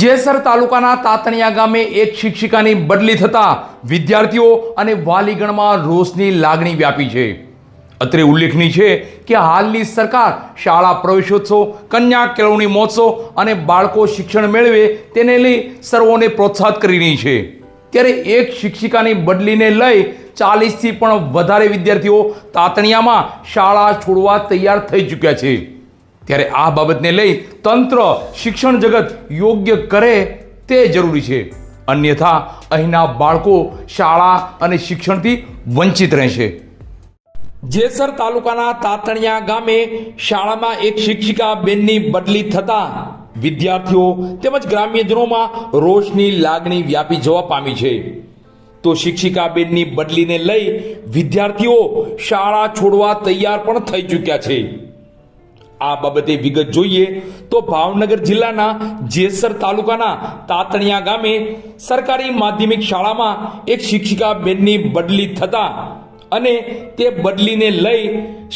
જેસર તાલુકાના તાતણિયા ગામે એક શિક્ષિકાની બદલી થતા વિદ્યાર્થીઓ અને વાલીગણમાં રોષની લાગણી વ્યાપી છે. અત્રે ઉલ્લેખનીય છે કે હાલની સરકાર શાળા પ્રવેશોત્સવ, કન્યા કેળવણી મહોત્સવ અને બાળકો શિક્ષણ મેળવે તેને લઈ સર્વોને પ્રોત્સાહિત કરી રહી છે. ત્યારે એક શિક્ષિકાની બદલીને લઈ ચાલીસથી પણ વધારે વિદ્યાર્થીઓ તાતણિયામાં શાળા છોડવા તૈયાર થઈ ચૂક્યા છે. ત્યારે આ બાબતને લઈ તંત્ર, શિક્ષણ જગત યોગ્ય કરે તે જરૂરી છે. અન્યથા અહીંના બાળકો શાળા અને શિક્ષણથી વંચિત રહેશે. જેસર તાલુકાના તાતણિયા ગામે શાળામાં એક શિક્ષિકા બેનની બદલી થતા વિદ્યાર્થીઓ તેમજ ગ્રામ્યજનોમાં રોષની લાગણી વ્યાપી જવા પામી છે. તો શિક્ષિકા બેનની બદલીને લઈ વિદ્યાર્થીઓ શાળા છોડવા તૈયાર પણ થઈ ચૂક્યા છે. આ બાબતે વિગત જોઈએ તો ભાવનગર જિલ્લાના જેસર તાલુકાના તાતણિયા ગામે સરકારી માધ્યમિક શાળામાં એક શિક્ષિકા બેનની બદલી થતા અને તે બદલીને લઈ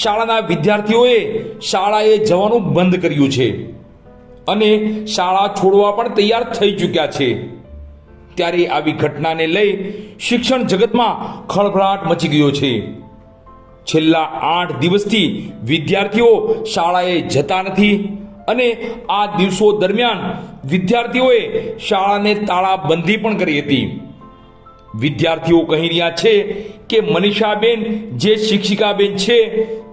શાળાના વિદ્યાર્થીઓએ શાળાએ જવાનું બંધ કર્યું છે અને શાળા છોડવા પણ તૈયાર થઈ ચૂક્યા છે. ત્યારે આવી ઘટનાને લઈ શિક્ષણ જગતમાં ખળભળાટ મચી ગયો છે. છેલ્લા આઠ દિવસથી વિદ્યાર્થીઓ શાળાએ જતા નથી અને આ દિવસો દરમિયાન વિદ્યાર્થીઓએ શાળાને તાળાબંધી પણ કરી હતી. વિદ્યાર્થીઓ કહી રહ્યા છે કે મનીષાબેન જે શિક્ષિકાબેન છે,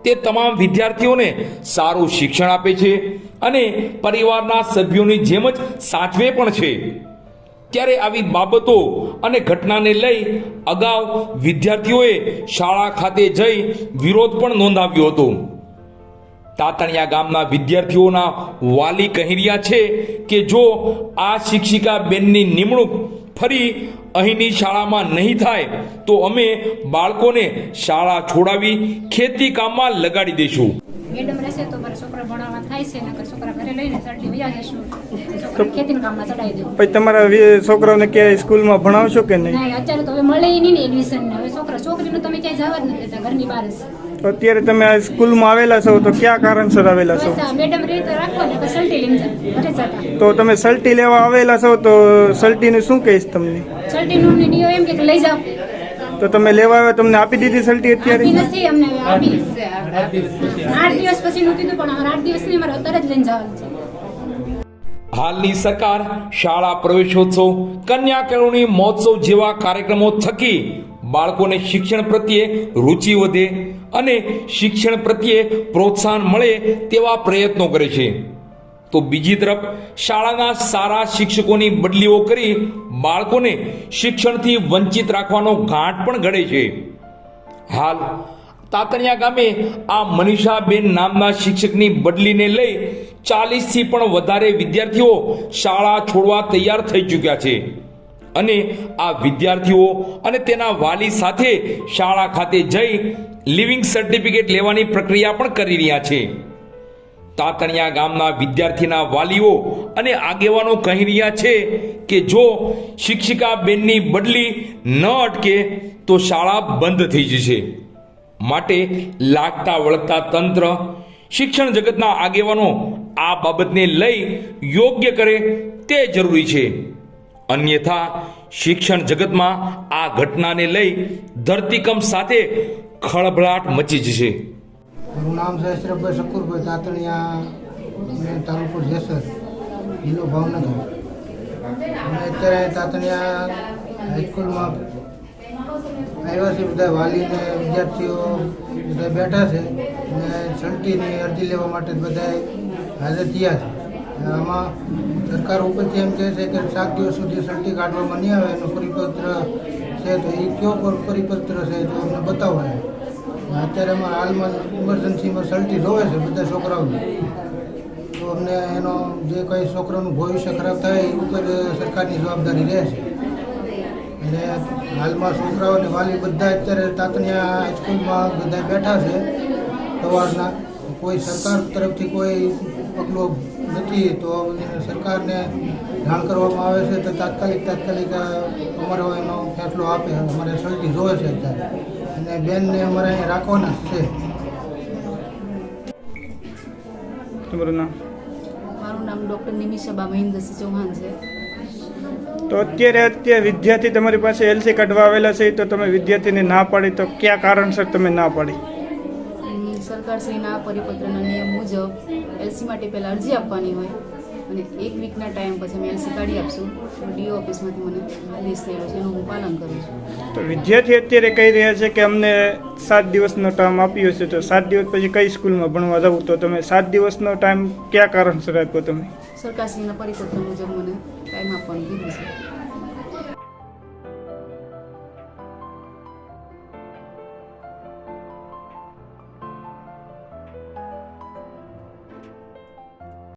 તે તમામ વિદ્યાર્થીઓને સારું શિક્ષણ આપે છે અને પરિવારના સભ્યોની જેમ જ સાચવે પણ છે. ત્યારે આવી બાબતો અને ઘટનાને લઈ અગાઉ વિદ્યાર્થીઓએ શાળા ખાતે જઈ વિરોધ પણ નોંધાવ્યો હતો. તાતણિયા ગામના વિદ્યાર્થીઓના વાલી કહી રહ્યા છે કે જો આ શિક્ષિકા બેનની નિમણૂક ફરી અહીંની શાળામાં નહીં થાય, તો અમે બાળકોને શાળા છોડાવી ખેતી કામમાં લગાડી દઈશું. મેડમ રહેશે તો મારા છોકરા ભણાવવા થાય છે નકર છોકરા ઘરે લઈને સરડી વયા જશું ખેતીના કામમાં ચડાવી દઉં. પછી તમારા છોકરાઓને ક્યાંય સ્કૂલમાં ભણાવશો કે નહીં? અત્યારે તો હવે મળે નહીં ને એડમિશન હવે છોકરા છોકરીનું તમે ક્યાંય જવા જ નથી દેતા ઘરની બહાર જ. અત્યારે તમે આ સ્કૂલમાં આવેલા છો તો કયા કારણસર આવેલા છો? મેડમ રીતે રાખો ને સલટી લઈને જતા તો તમે સલટી લેવા આવેલા છો તો સલટીનું શું કહીશ તમને? સલટીનું એમ કે લઈ જાઓ. તો તમે લેવા આવ્યા તમને આપી દીધી સલ્ટી અત્યારે? નથી અમને આપી છે. આઠ દિવસ પછી. નું કીધું પણ અમારે આઠ દિવસ નહીં મારે અત્યારે જ લઈને જવાનું છે. હાલની સરકાર શાળા પ્રવેશોત્સવ કન્યા કેળવણી મહોત્સવ જેવા કાર્યક્રમો થકી બાળકોને શિક્ષણ પ્રત્યે રુચિ વધે અને શિક્ષણ પ્રત્યે પ્રોત્સાહન મળે તેવા પ્રયત્નો કરે છે. તો બીજી તરફ શાળાના સારા શિક્ષકોની બદલીઓ કરી બાળકોને શિક્ષણથી વંચિત રાખવાનો ઘાટ પણ ઘડે છે. હાલ તાતણિયા ગામે આ મનીષાબેન નામના શિક્ષકની બદલીને લઈ ચાલીસથી પણ વધારે વિદ્યાર્થીઓ શાળા છોડવા તૈયાર થઈ ચૂક્યા છે. અને આ વિદ્યાર્થીઓ અને તેના વાલી સાથે શાળા ખાતે જઈ લિવિંગ સર્ટિફિકેટ લેવાની પ્રક્રિયા પણ કરી રહ્યા છે. તાતણિયા ગામના વિદ્યાર્થીના વાલીઓ અને આગેવાનો કહી રહ્યા છે કે જો શિક્ષિકા બેનની બદલી ન અટકે તો શાળા બંધ થઈ જશે. માટે લાગતા વળગતા તંત્ર, શિક્ષણ જગતના આગેવાનો આ બાબતને લઈ યોગ્ય કરે તે જરૂરી છે. અન્યથા શિક્ષણ જગતમાં આ ઘટનાને લઈ ધરતીકંપ સાથે ખળભળાટ મચી જશે. મારું નામ છે શકુરભાઈ તાતણિયા તાલુકો જેસર, જિલ્લો ભાવનગર અને અત્યારે તાતણિયા હાઈસ્કૂલમાં આવ્યા છે બધા વાલીને વિદ્યાર્થીઓ બધા બેઠા છે અને સલટીની અરજી લેવા માટે બધા હાજર થયા છે આમાં સરકાર ઉપરથી એમ કહે છે કે સાત દિવસ સુધી સલટી કાઢવામાં નહીં આવે, એનો પરિપત્ર છે તો એ કયો પર- પરિપત્ર છે તો અમને બતાવો એમ. અત્યારે અમારે હાલમાં ઇમરજન્સીમાં સલટી જોવે છે બધા છોકરાઓને. તો અમને એનો જે કંઈ છોકરાનું ભવિષ્ય ખરાબ થાય એ ઉપર સરકારની જવાબદારી રહેશે અને હાલમાં છોકરાઓ અને વાલી બધા અત્યારે તાતણિયા હાઈસ્કૂલમાં બધા બેઠા છે સવારના. કોઈ સરકાર તરફથી કોઈ પગલું નથી તો સરકારને જાણ કરવામાં આવે છે તો તાત્કાલિક તાત્કાલિક અમારો એનો ફેસલો આપે અમારે સલટી જોવે છે અત્યારે. અને બેનને અમારે અહીંયા રાખવાના છે. તમારું નામ? મારું નામ ડૉક્ટર નિમિષાબા મહેન્દ્રસિંહ ચૌહાણ છે. તો અત્યારે અત્યારે વિદ્યાર્થી તમારી પાસે એલસી કાઢવા આવેલા છે તો તમે વિદ્યાર્થીને ના પાડી તો કયા કારણસર તમે ના પાડી? સરકારશ્રીના પરિપત્રના નિયમ મુજબ એલસી માટે પહેલાં અરજી આપવાની હોય. અને એક વીકના ટાઈમ પછી અમે એલસી કાઢી આપશું. ડીઓ ઓફિસમાંથી મને આદેશ થયેલો છે એનું હું પાલન કરું છું. તો વિદ્યાર્થી અત્યારે કહી રહ્યા છે કે અમને સાત દિવસનો ટાઈમ આપ્યો છે તો સાત દિવસ પછી કઈ સ્કૂલમાં ભણવા જવું? તો તમે સાત દિવસનો ટાઈમ કયા કારણસર આપ્યો તમે? સરકારશ્રીના પરિપત્ર મુજબ મને ટાઈમ આપવાનું કીધું છે.